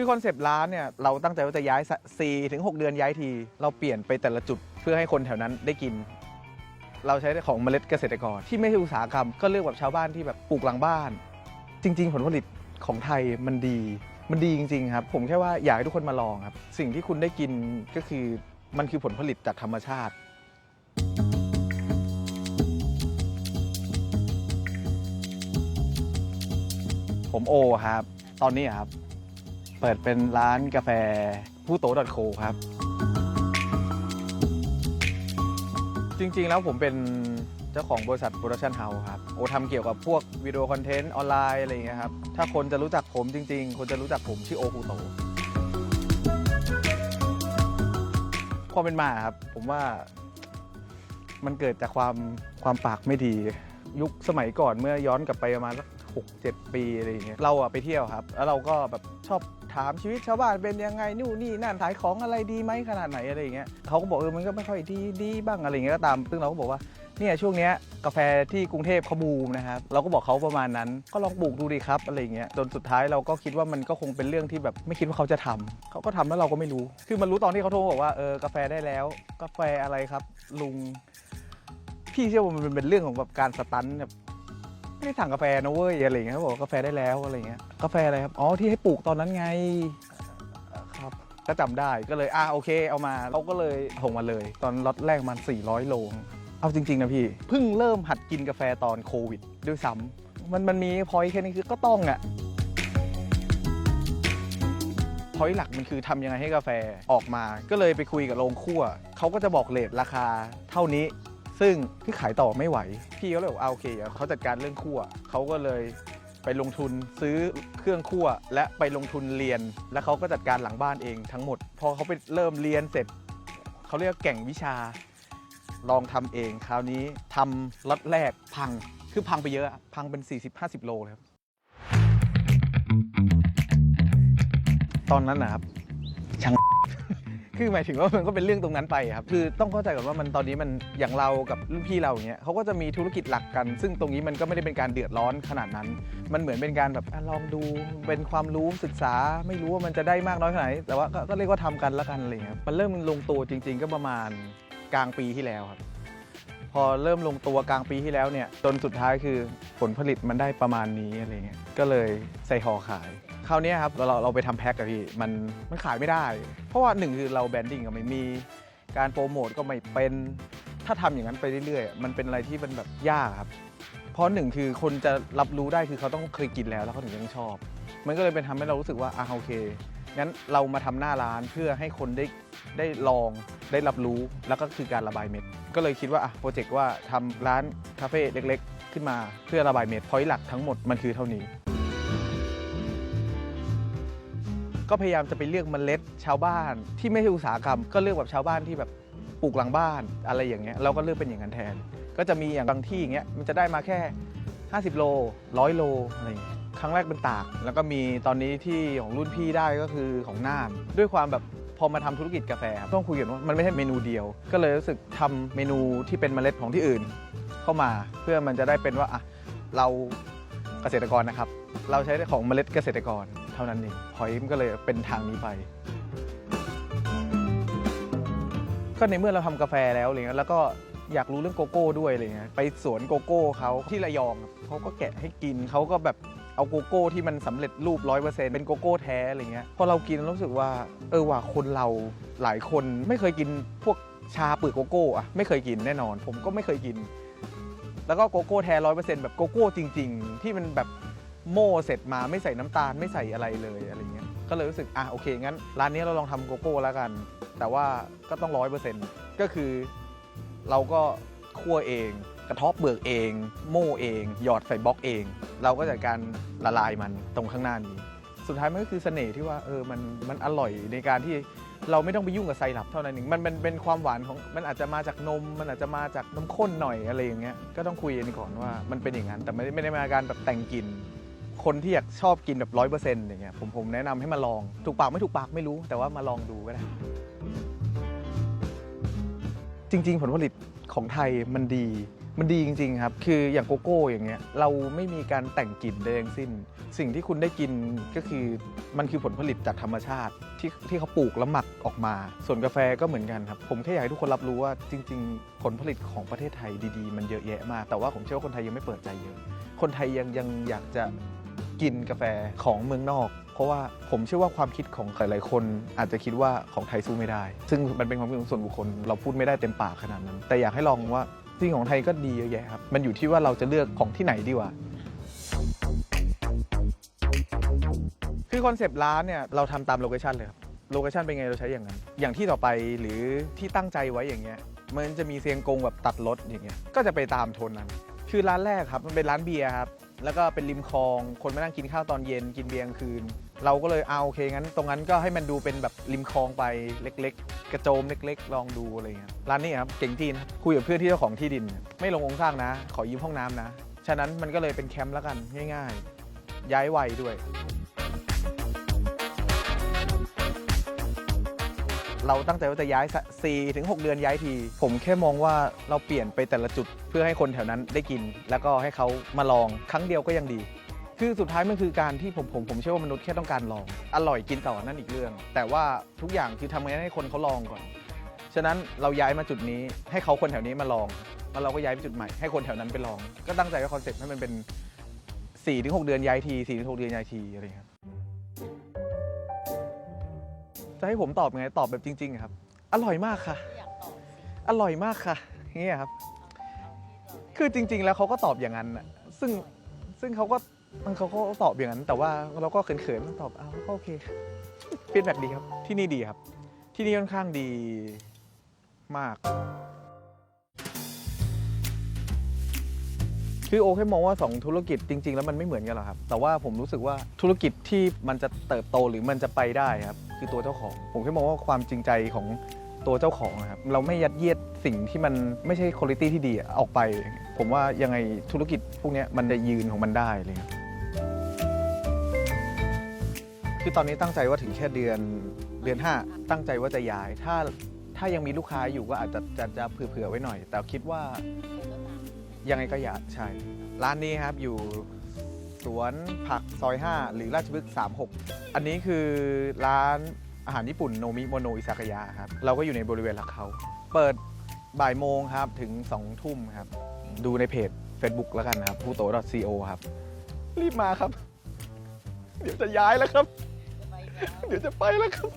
คือคอนเซปต์ร้านเนี่ยเราตั้งใจว่าจะย้าย4ถึง6เดือนย้ายที เราเปลี่ยนไปแต่ละจุดเพื่อให้คนแถวนั้นได้กิน เราใช้ของเมล็ดเกษตรกร ที่ไม่ใช่อุตสาหกรรมก็เลือกแบบชาวบ้านที่แบบปลูกหลังบ้าน จริง ๆ ผลผลิตของไทยมันดี มันดีจริง ๆ ครับ ผมแค่ว่าอยากให้ทุกคนมาลองครับ สิ่งที่คุณได้กินก็คือมันคือผลผลิตจากธรรมชาติผมโอครับ ตอนนี้ครับ เปิดเป็นร้านกาแฟผู้โตดอทโคครับ จริงๆแล้วผมเป็นเจ้าของบริษัทโปรดักชันเฮาส์ครับ โอทำเกี่ยวกับพวกวิดีโอคอนเทนต์ออนไลน์อะไรอย่างเงี้ยครับ ถ้าคนจะรู้จักผมจริง ๆ คนจะรู้จักผมชื่อโอคูโตความเป็นมาครับ ผมว่ามันเกิดจากความความปากไม่ดี ยุคสมัยก่อนเมื่อย้อนกลับไปประมาณสัก หกเจ็ดปีอะไรอย่างเงี้ยเราอะไปเที่ยวครับ แล้วเราก็แบบชอบถามชีวิตชาวบ้านเป็นยังไงนู่นนี่นั่นขายของอะไรดีไหมขนาดไหนอะไรอย่างเงี้ยเขาก็บอกเออมันก็ไม่ค่อยดีดีบ้างอะไรอย่างเงี้ยก็ตาม ซึ่งเราก็บอกว่าเนี่ยช่วงเนี้ยกาแฟที่กรุงเทพเขาบูมนะครับเราก็บอกเขาประมาณนั้นก็ลองปลูกดูดีครับอะไรเงี้ยจนสุดท้ายเราก็คิดว่ามันก็คงเป็นเรื่องที่แบบไม่คิดว่าเขาจะทำเขาก็ทำแล้วเราก็ไม่รู้ คือมันรู้ตอนที่เขาโทรบอกว่าเออกาแฟได้แล้ว กาแฟอะไรครับ ลุงพี่เชื่อว่ามันเป็นเรื่องของแบบการสตันแบบ ไม่ได้สั่งกาแฟนะเว้ยอะไรอย่างเงี้ยเขาบอกว่ากาแฟได้แล้วอะไรอย่างเงี้ยกาแฟอะไรครับอ๋อที่ให้ปลูกตอนนั้นไงเอ่อครับก็จำได้ก็เลยอะโอเคเอามาเขาก็เลยส่งมาเลย ตอนล็อตแรกมัน400 โลเอาจริง ๆ นะพี่ เพิ่งเริ่มหัดกินกาแฟตอนโควิด ด้วยซ้ำมันมันมีพอยแค่นี้คือก็ต้องอะพอยหลักมันคือทำยังไงให้กาแฟออกมา ก็เลยไปคุยกับโรงคั่วเขาก็จะบอกเลทราคาเท่านี้ ซึ่งที่ขายต่อไม่ไหว พี่เขาเลยบอกเอาโอเคเดี๋ยวเขาจัดการเรื่องคั่วเขาก็เลยไปลงทุนซื้อเครื่องคั่วและไปลงทุนเรียน แล้วเขาก็จัดการหลังบ้านเองทั้งหมด พอเขาไปเริ่มเรียนเสร็จเขาเรียกแก่งวิชา ลองทำเอง คราวนี้ทำล็อตแรกพังคือพังไปเยอะพังเป็น 40-50 โลเลยครับ ตอนนั้นนะครับ คือหมายถึงว่ามันก็เป็นเรื่องตรงนั้นไปครับ คือต้องเข้าใจก่อนว่ามันตอนนี้มันอย่างเรากับรุ่นพี่เราอย่างเงี้ยเขาก็จะมีธุรกิจหลักกัน ซึ่งตรงนี้มันก็ไม่ได้เป็นการเดือดร้อนขนาดนั้น มันเหมือนเป็นการแบบอะลองดูเป็นความรู้ศึกษาไม่รู้ว่ามันจะได้มากน้อยแค่ไหนแต่ว่าก็ก็เรียกว่าทำกันละกันอะไรเงี้ยมันเริ่มลงตัวจริง ๆ ก็ประมาณกลางปีที่แล้วครับ พอเริ่มลงตัวกลางปีที่แล้วเนี่ยจนสุดท้ายคือผลผลิตมันได้ประมาณนี้อะไรเงี้ยก็เลยใส่ห่อขาย คราวนี้ครับเราเราไปทำแพ็คกับพี่มันมันขายไม่ได้ เพราะว่าหนึ่งคือเราแบรนดิ้งก็ไม่มีการโปรโมทก็ไม่เป็นถ้าทำอย่างนั้นไปเรื่อยๆ มันเป็นอะไรที่มันแบบยากครับ เพราะหนึ่งคือคนจะรับรู้ได้คือเขาต้องเคยกินแล้วแล้วเขาถึงจะชอบ มันก็เลยเป็นทำให้เรารู้สึกว่าอะโอเคงั้นเรามาทำหน้าร้านเพื่อให้คนได้ได้ลองได้รับรู้แล้วก็คือการระบายเม็ด ก็เลยคิดว่าอะโปรเจกต์ว่าทำร้านคาเฟ่เล็ก ๆ ขึ้นมาเพื่อระบายเม็ดพอยต์หลักทั้งหมดมันคือเท่านี้ ก็พยายามจะไปเลือกเมล็ดชาวบ้านที่ไม่ใช่อุตสาหกรรม ก็เลือกแบบชาวบ้านที่แบบปลูกหลังบ้านอะไรอย่างเงี้ยเราก็เลือกเป็นอย่างนั้นแทน ก็จะมีอย่างบางที่อย่างเงี้ยมันจะได้มาแค่ 50 โล100โลอะไรอย่างเงี้ยครั้งแรกเป็นตาก แล้วก็มีตอนนี้ที่ของรุ่นพี่ได้ก็คือของน่านด้วยความแบบพอมาทำธุรกิจกาแฟครับต้องคุยกันว่ามันไม่ใช่เมนูเดียว ก็เลยรู้สึกทำเมนูที่เป็นเมล็ดของที่อื่น เข้ามาเพื่อมันจะได้เป็นว่าอะเราเกษตรกรนะครับ เราใช้ของเมล็ดเกษตรกร ท่านั้นเองพอยมันก็เลยเป็นทางนี้ไป ก็ในเมื่อเราทำกาแฟแล้วอะไรเงี้ยแล้วก็อยากรู้เรื่องโกโก้ด้วยอะไรเงี้ยไปสวนโกโก้เขาที่ระยองเขาก็แกะให้กินเขาก็แบบเอาโกโก้ที่มันสำเร็จรูปร้อยเปอร์เซ็นต์เป็นโกโก้แท้อะไรเงี้ยพอเรากินรารู้สึกว่าเออว่าคนเราหลายคนไม่เคยกินพวกชาเปลือกโกโก้อะไม่เคยกินแน่นอน ผมก็ไม่เคยกิน แล้วก็โกโก้แท้ร้อยเปอร์เซ็นต์แบบโกโก้จริง ๆ ที่มันแบบ โม่เสร็จมาไม่ใส่น้ำตาลไม่ใส่อะไรเลยอะไรเงี้ยก็เลยรู้สึกอะโอเคงั้นร้านนี้เราลองทำโกโก้แล้วกัน แต่ว่าก็ต้องร้อยเปอร์เซ็นต์ก็คือ เราก็คั่วเอง กระทบเปลือกเอง โม่เอง หยอดใส่บล็อกเอง เราก็จัดการละลายมันตรงข้างหน้านี้ สุดท้ายมันก็คือเสน่ห์ที่ว่าเออมันมันอร่อยในการที่เราไม่ต้องไปยุ่งกับไซรัปเท่านั้นเองมันมันเป็นความหวานของมันอาจจะมาจากนม มันอาจจะมาจากน้ำข้นหน่อยอะไรอย่างเงี้ยก็ต้องคุยกันก่อนว่ามันเป็นอย่างนั้นแต่ไม่ได้ไม่ได้มาการแบบแต่งกลิ่น คนที่อยากชอบกินแบบร้อยเปอร์เซ็นต์อย่างเงี้ยผมผมแนะนำให้มาลอง ถูกปากไม่ถูกปากไม่รู้ แต่ว่ามาลองดูก็ได้ จริง ๆ ผลผลิตของไทยมันดี มันดีจริง ๆ ครับ คืออย่างโกโก้อย่างเงี้ยเราไม่มีการแต่งกลิ่นใดทั้งสิ้น สิ่งที่คุณได้กินก็คือมันคือผลผลิตจากธรรมชาติที่ที่เขาปลูกแล้วหมักออกมา ส่วนกาแฟก็เหมือนกันครับ ผมแค่อยากให้ทุกคนรับรู้ว่าจริง ๆ ผลผลิตของประเทศไทยดีๆ มันเยอะแยะมาก แต่ว่าผมเชื่อว่าคนไทยยังไม่เปิดใจเยอะ คนไทยยังยังอยากจะ กินกาแฟของเมืองนอก เพราะว่าผมเชื่อว่าความคิดของหลายๆคน อาจจะคิดว่าของไทยสู้ไม่ได้ ซึ่งมันเป็นความคิดของส่วนบุคคล เราพูดไม่ได้เต็มปากขนาดนั้น แต่อยากให้ลองว่าสิ่งของไทยก็ดีเยอะแยะครับ มันอยู่ที่ว่าเราจะเลือกของที่ไหนดีกว่าคือคอนเซปต์ร้านเนี่ยเราทำตามโลเคชันเลยครับโลเคชันเป็นไงเราใช้อย่างนั้น อย่างที่ต่อไปหรือที่ตั้งใจไว้อย่างเงี้ยมันจะมีเสียงกงแบบตัดรถอย่างเงี้ยก็จะไปตามโทนนั้น คือร้านแรกครับมันเป็นร้านเบียร์ครับ แล้วก็เป็นริมคลอง คนมานั่งกินข้าวตอนเย็นกินเบียร์กลางคืน เราก็เลยเอาโอเคงั้น ตรงนั้นก็ให้มันดูเป็นแบบริมคลองไปเล็ก ๆ กระโจมเล็ก ๆ ลองดูอะไรเงี้ยร้านนี้ครับเก่งจีนครับคุยกับเพื่อนที่เจ้าของที่ดิน ไม่ลงองค์สร้างนะ ขอยืมห้องน้ำนะ ฉะนั้นมันก็เลยเป็นแคมป์แล้วกันง่าย ๆ ย้ายไวด้วย เราตั้งใจว่าจะย้าย 4 ถึง 6 เดือนย้ายที ผมแค่มองว่าเราเปลี่ยนไปแต่ละจุดเพื่อให้คนแถวนั้นได้กิน แล้วก็ให้เขามาลองครั้งเดียวก็ยังดี คือสุดท้ายมันคือการที่ผมผมผมเชื่อว่ามนุษย์แค่ต้องการลอง อร่อยกินต่อนั่นอีกเรื่อง แต่ว่าทุกอย่างคือทำไงให้คนเขาลองก่อน ฉะนั้นเราย้ายมาจุดนี้ ให้เขาคนแถวนี้มาลองแล้วเราก็ย้ายไปจุดใหม่ให้คนแถวนั้นไปลอง ก็ตั้งใจว่าคอนเซ็ปต์ให้มันเป็น4ถึง6เดือนย้ายที4ถึง6เดือนย้ายทีอะไรอย่างเงี้ยครับ จะให้ผมตอบไงตอบแบบจริงๆครับ อร่อยมากค่ะ อยากตอบสิอร่อยมากค่ะอย่างเงี้ยครับ คือจริง ๆ แล้วเขาก็ตอบอย่างนั้นน่ะซึ่งซึ่งเขาก็เขาก็ตอบอย่างนั้น แต่ว่าเราก็เขินๆตอบอ้าวก็โอเคฟีดแบ็ดีครับ ที่นี่ดีครับ ที่นี่ค่อนข้างดีมาก คือโอแค่มองว่า 2 ธุรกิจจริง ๆ แล้วมันไม่เหมือนกันหรอกครับ แต่ว่าผมรู้สึกว่าธุรกิจที่มันจะเติบโตหรือมันจะไปได้ครับ คือตัวเจ้าของ ผมแค่มองว่าความจริงใจของตัวเจ้าของนะครับเราไม่ยัดเยียดสิ่งที่มันไม่ใช่คุณภาพที่ดีอะออกไป ผมว่ายังไงธุรกิจพวกเนี้ยมันจะยืนของมันได้เลยครับคือตอนนี้ตั้งใจว่าถึงแค่เดือนเดือน 5 ตั้งใจว่าจะย้าย ถ้าถ้ายังมีลูกค้าอยู่ก็อาจจะจะจะเผื่อๆไว้หน่อย แต่คิดว่ายังไงก็อยากใช่ร้านนี้ครับอยู่ วนผักซอย 5 หรือราชพฤกษ์36 อันนี้คือร้านอาหารญี่ปุ่นโนมิโมโนอิซากายะครับ เราก็อยู่ในบริเวณหลักเขา เปิดบ่ายโมงครับถึง 2 ทุ่มครับ ดูในเพจ Facebook แล้วกันนะครับผู้โต .co ครับ รีบมาครับ เดี๋ยวจะย้ายแล้วครับ เดี๋ยวจะไปแล้วครับ